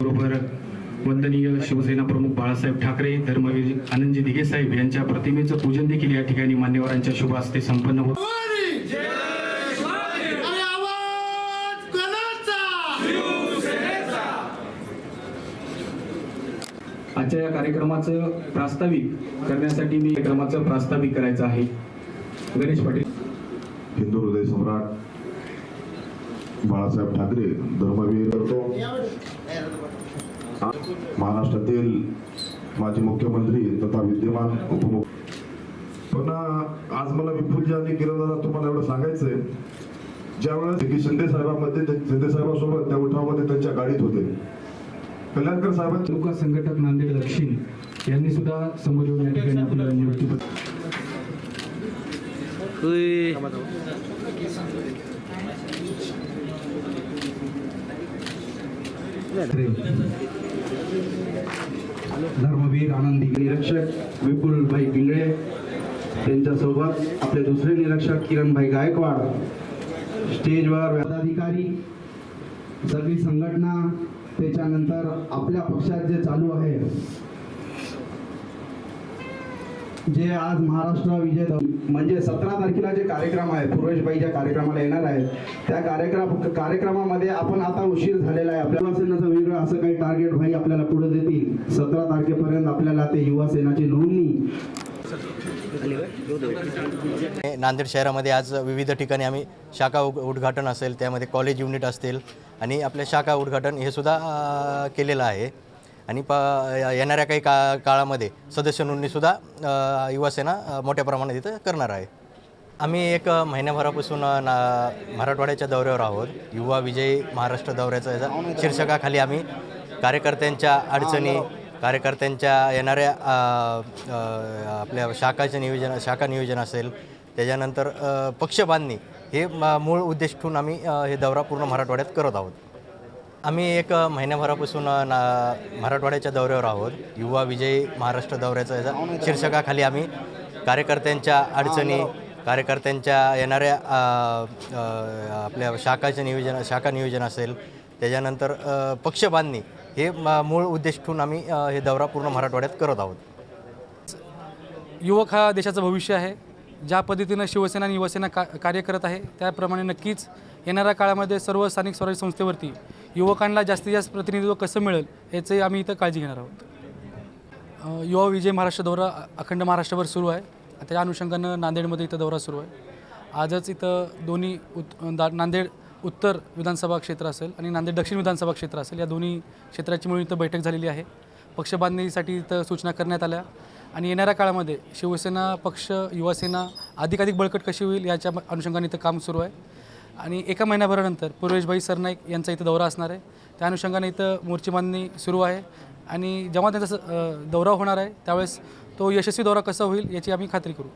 बरोबर. वंदनीय शिवसेना प्रमुख बाळासाहेब ठाकरे धर्मवीर आनंदजी दिघे साहेब यांच्या प्रतिमेचं पूजन देखील या ठिकाणी मान्यवरांच्या शुभ हस्ते संपन्न होत अरे आवाज कोणाचा आजच्या या कार्यक्रमाचं प्रास्ताविक करण्यासाठी मी कार्यक्रमाचं प्रास्ताविक करायचं आहे. गणेश पाटील. हिंदू हृदय सम्राट बाळासाहेब ठाकरे धर्मवीर करतो. महाराष्ट्रातील माजी मुख्यमंत्री तथा विद्यमान उपमुख्य पण आज मला विपुलजी आणि किरण तुम्हाला एवढं सांगायचंय. ज्यावेळेस की. शिंदे साहेबांमध्ये शिंदे साहेबांसोबत त्या उठावामध्ये त्यांच्या गाडीत होते. कल्याणकर साहेबांच्या तालुका संघटक नांदेड दक्षिण यांनी सुद्धा समोर येऊन या ठिकाणी आपल्याला नियुक्ती धर्मवीर आनंदी निरीक्षक विपुलभाई पिंगळे त्यांच्यासोबत आपले दुसरे निरीक्षक किरणभाई गायकवाड. स्टेजवर पदाधिकारी सगळी संघटना त्याच्यानंतर आपल्या पक्षात जे चालू आहे जे आज महाराष्ट्र विजय म्हणजे सतरा तारखेला जे कार्यक्रम आहे पूर्वेशबाई ज्या कार्यक्रमाला येणार आहे त्या कार्यक्रम कार्यक्रमामध्ये आपण आता उशीर झालेला आहे. आपल्या युवासेनाचं वेगळं असं काही टार्गेट भाई आपल्याला पुढे देतील. सतरा तारखेपर्यंत आपल्याला ते युवा सेनाची नोंदणी नांदेड शहरामध्ये आज विविध ठिकाणी आम्ही शाखा उग उद्घाटन असेल त्यामध्ये कॉलेज युनिट असतील आणि आपल्या शाखा उद्घाटन हे सुद्धा केलेलं आहे. आणि प येणाऱ्या काही का काळामध्ये सदस्य नोंदणीसुद्धा युवासेना मोठ्या प्रमाणात इथं करणार आहे. आम्ही एक महिन्याभरापासून ना मराठवाड्याच्या दौऱ्यावर आहोत. युवा विजयी महाराष्ट्र दौऱ्याचा याचा शीर्षकाखाली आम्ही कार्यकर्त्यांच्या अडचणी कार्यकर्त्यांच्या येणाऱ्या आपल्या शाखाचे नियोजन शाखा नियोजन असेल त्याच्यानंतर पक्ष पक्षबांधणी हे मूळ उद्देश ठेवून आम्ही हे दौरा पूर्ण मराठवाड्यात करत आहोत. आम्ही एक महिन्याभरापासून ना मराठवाड्याच्या दौऱ्यावर आहोत. युवा विजयी महाराष्ट्र दौऱ्याचं शीर्षकाखाली आम्ही कार्यकर्त्यांच्या अडचणी कार्यकर्त्यांच्या येणाऱ्या आपल्या शाखाचे नियोजन शाखा नियोजन असेल त्याच्यानंतर पक्ष पक्षबांधणी हे म- मूळ उद्देश ठेवून आम्ही हे दौरा पूर्ण मराठवाड्यात करत आहोत. युवक हा देशाचं भविष्य आहे. ज्या पद्धतीनं शिवसेना आणि युवसेना का कार्य करत आहे त्याप्रमाणे नक्कीच येणाऱ्या काळामध्ये सर्व स्थानिक स्वराज्य संस्थेवरती युवकांना जास्तीत जास्त प्रतिनिधित्व कसं मिळेल याचंही आम्ही इथं काळजी घेणार आहोत. युवा विजय महाराष्ट्र दौरा अखंड महाराष्ट्रभर सुरू आहे. त्याच्या अनुषंगानं नांदेडमध्ये इथं दौरा सुरू आहे. आजच इथं दोन्ही उत् दा नांदेड उत्तर विधानसभा क्षेत्र असेल आणि नांदेड दक्षिण विधानसभा क्षेत्र असेल या दोन्ही क्षेत्राची मिळून इथं बैठक झालेली आहे. पक्षबांधणीसाठी इथं सूचना करण्यात आल्या आणि येणाऱ्या काळामध्ये शिवसेना पक्ष युवासेना अधिकाधिक बळकट कशी होईल याच्या अनुषंगाने इथं काम सुरू आहे. आणि एका महिन्याभरानंतर पूर्वेशभाई सरनाईक यांचा इथं दौरा असणार आहे. त्या अनुषंगाने इथं मोर्ची बांधणी सुरू आहे. आणि जेव्हा त्यांचा स- दौरा होणार आहे त्यावेळेस तो यशस्वी दौरा कसा होईल याची आम्ही खात्री करू.